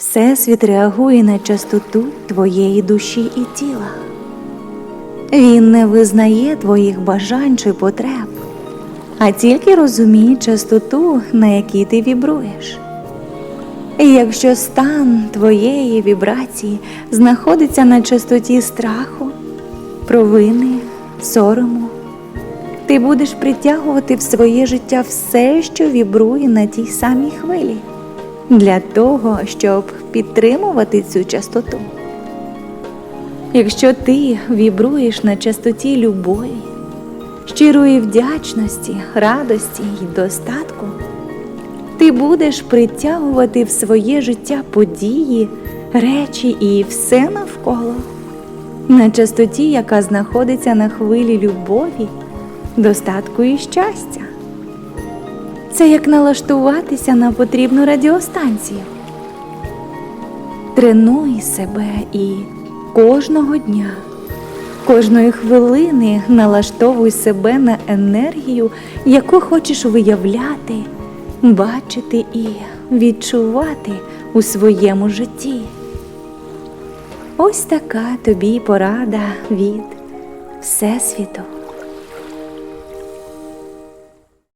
Всесвіт реагує на частоту твоєї душі і тіла. Він не визнає твоїх бажань чи потреб, а тільки розуміє частоту, на якій ти вібруєш. І якщо стан твоєї вібрації знаходиться на частоті страху, провини, сорому, ти будеш притягувати в своє життя все, що вібрує на тій самій хвилі, для того, щоб підтримувати цю частоту. Якщо ти вібруєш на частоті любові, щирої вдячності, радості й достатку, ти будеш притягувати в своє життя події, речі і все навколо на частоті, яка знаходиться на хвилі любові, достатку і щастя. Це як налаштуватися на потрібну радіостанцію. Тренуй себе і кожного дня, кожної хвилини налаштовуй себе на енергію, яку хочеш виявляти, бачити і відчувати у своєму житті. Ось така тобі порада від Всесвіту.